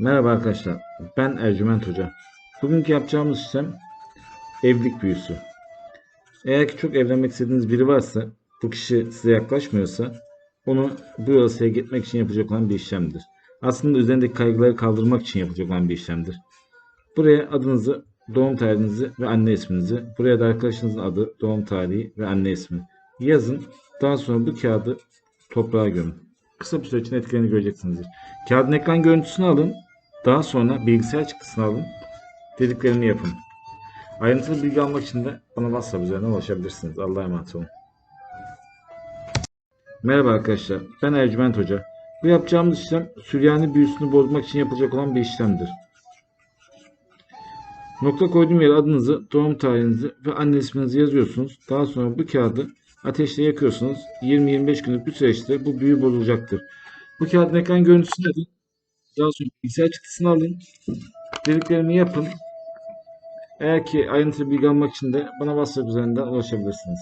Merhaba arkadaşlar, ben Ercüment Hoca. Bugünkü yapacağımız işlem evlilik büyüsü. Eğer ki çok evlenmek istediğiniz biri varsa, bu kişi size yaklaşmıyorsa, onu bu yasaya gitmek için yapacak olan bir işlemdir. Aslında üzerindeki kaygıları kaldırmak için yapacak olan bir işlemdir. Buraya adınızı, doğum tarihinizi ve anne isminizi, buraya da arkadaşınızın adı, doğum tarihi ve anne ismi yazın. Daha sonra bu kağıdı toprağa gömün. Kısa bir süre içinde etkilerini göreceksinizdir. Kağıdın ekran görüntüsünü alın. Daha sonra bilgisayar çıktısını alın. Dediklerini yapın. Ayrıntılı bilgi almak için de bana WhatsApp üzerinden ulaşabilirsiniz. Allah'a emanet olun. Merhaba arkadaşlar. Ben Ercüment Hoca. Bu yapacağımız işlem Süryani büyüsünü bozmak için yapılacak olan bir işlemdir. Nokta koyduğum yere adınızı, doğum tarihinizi ve anne isminizi yazıyorsunuz. Daha sonra bu kağıdı ateşte yakıyorsunuz. 20-25 günlük bir süreçte bu büyü bozulacaktır. Bu kağıdın ekran görüntüsünü alın. Daha sonra bilgisayar çıktısını alın. Dediklerimi yapın. Eğer ki ayrıntılı bilgi almak için de bana WhatsApp üzerinden ulaşabilirsiniz.